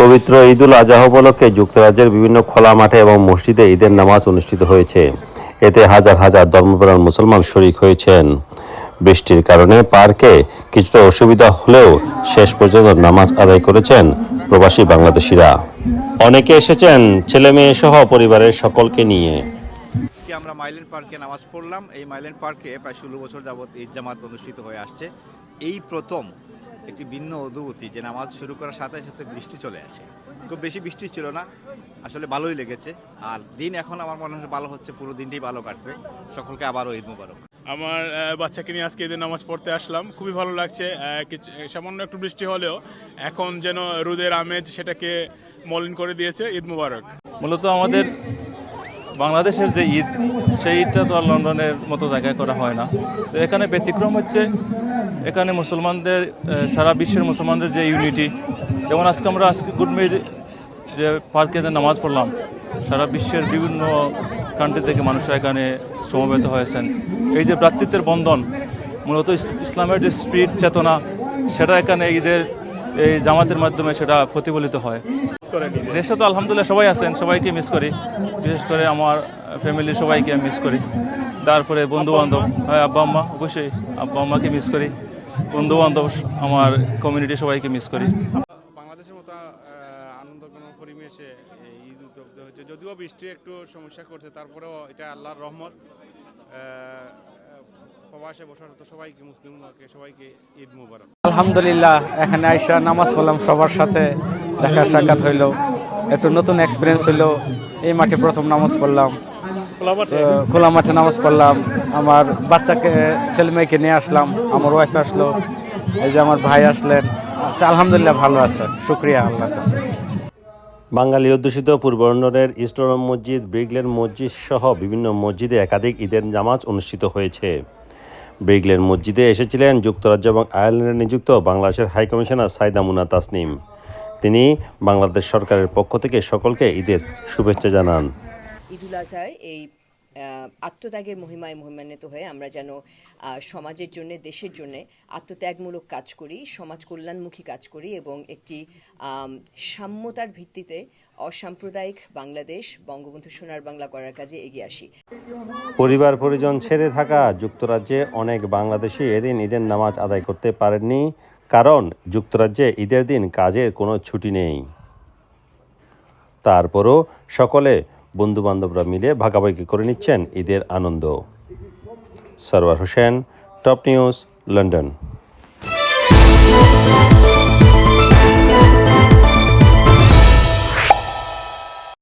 পবিত্র ঈদুল আজহা উপলক্ষে যুক্তরাজ্যের বিভিন্ন খোলা মাঠে এবং মসজিদে ঈদের নামাজ অনুষ্ঠিত হয়েছে। এতে হাজার হাজার ধর্মপ্রাণ মুসলমান শরিক হয়েছেন। বৃষ্টির কারণে পার্কে কিছুটা অসুবিধা হলেও শেষ পর্যন্ত নামাজ আদায় করেছেন প্রবাসী বাংলাদেশিরা। অনেকে এসেছেন ছেলে মেয়ে সহ পরিবারের সকলকে নিয়ে। আমরা মাইলেন পার্কে নামাজ পড়লাম। এই মাইলেন পার্কে প্রায় ষোলো বছর যাবৎ ঈদ জামাত অনুষ্ঠিত হয়ে আসছে। এই প্রথম একটি ভিন্ন অনুভূতি যে নামাজ শুরু করার সাথে সাথে বৃষ্টি চলে আসে। খুব বেশি বৃষ্টি ছিল না আসলে ভালোই লেগেছে। আর দিন এখন আমার মনে হয় ভালো হচ্ছে পুরো দিনটাই ভালো কাটবে। সকলকে আবারও ঈদ মুবারক। আমার বাচ্চাকে নিয়ে আজকে ঈদের নামাজ পড়তে আসলাম। খুবই ভালো লাগছে কিছু সামান্য একটু বৃষ্টি হলেও এখন যেন রোদের আমেজ সেটাকে মলিন করে দিয়েছে ঈদ মুবারক। মূলত আমাদের বাংলাদেশের যে ঈদ সেই ঈদটা তো আর লন্ডনের মতো জায়গায় করা হয় না। তো এখানে ব্যতিক্রম হচ্ছে, এখানে মুসলমানদের সারা বিশ্বের মুসলমানদের যে ইউনিটি যেমন আজকে আমরা আজকে গুড মেড যে পার্কে যে নামাজ পড়লাম, সারা বিশ্বের বিভিন্ন কান্ট্রি থেকে মানুষরা এখানে সমবেত হয়েছেন। এই যে ভ্রাতৃত্বের বন্ধন, মূলত ইসলামের যে স্পিরিট, চেতনা, সেটা এখানে ঈদের এই জামাতের মাধ্যমে সেটা প্রতিফলিত হয়। দেশে তো আলহামদুলিল্লাহ সবাই আছেন সবাইকে মিস করি। বিশেষ করে আমার ফ্যামিলির সবাইকে আমি মিস করি। তারপরে বন্ধু বান্ধব হ্যাঁ আব্বা আম্মা অবশ্যই আব্বা আম্মাকে মিস করি। বন্ধু বান্ধব আমার কমিউনিটি সবাইকে মিস করি। বাংলাদেশের মতো আহ, আনন্দঘন পরিবেশে ঈদ উদ্যোগ হচ্ছে যদিও বৃষ্টি একটু সমস্যা করছে তারপরেও এটা আল্লাহর রহমত। প্রবাসে বসত সবাইকে মুসলিমকে সবাইকে ঈদ মুবারক। আলহামদুলিল্লাহ এখানে আইসা নামাজ পড়লাম সবার সাথে। দেখা সাক্ষাৎ হইল একটু নতুন এক্সপিরিয়েন্স হইল এই মাঠে প্রথম নামাজ পড়লাম। খোলা মাঠে? নামাজ পড়লাম আমার বাচ্চাকে ছেলে মেয়েকে নিয়ে আসলাম আমার ওয়াইফ আসলো এই যে আমার ভাই আসলেন আচ্ছা, আলহামদুলিল্লাহ ভালো আছে শুক্রিয়া আল্লাহর কাছে। বাঙালি অধ্যুষিত পূর্ব লন্ডনের ইস্টরম মসজিদ ব্রিগলেন মসজিদ সহ বিভিন্ন মসজিদে একাধিক ঈদের নামাজ অনুষ্ঠিত হয়েছে। ব্রিগলেন মসজিদে এসেছিলেন যুক্তরাজ্য এবং আয়ারল্যান্ডে নিযুক্ত বাংলাদেশের হাইকমিশনার সাইদা মুনা তাসনিম। তিনি বাংলাদেশ সরকারের পক্ষ থেকে সকলকে ঈদের শুভেচ্ছা জানান। ঈদুল আজহার এই আত্মত্যাগের মহিমায় মহিমান্বিত হয়ে আমরা যেন সমাজের জন্য দেশের জন্য আত্মত্যাগমূলক কাজ করি সমাজ কল্যাণমুখী কাজ করি এবং একটি সাম্যতার ভিত্তিতে অসাম্প্রদায়িক বাংলাদেশ বঙ্গবন্ধু সোনার বাংলা করার কাজে এগিয়ে আসি। পরিবার পরিজন ছেড়ে থাকা যুক্তরাজ্যে অনেক বাংলাদেশি এদিন ঈদের নামাজ আদায় করতে পারেননি। কারণ যুক্তরাজ্যে ঈদের দিন কাজের কোনো ছুটি নেই। তারপরও সকলে বন্ধুবান্ধবরা মিলে ভাগাভাগি করে নিচ্ছেন ঈদের আনন্দ। Sarwar Hossain, top news, London.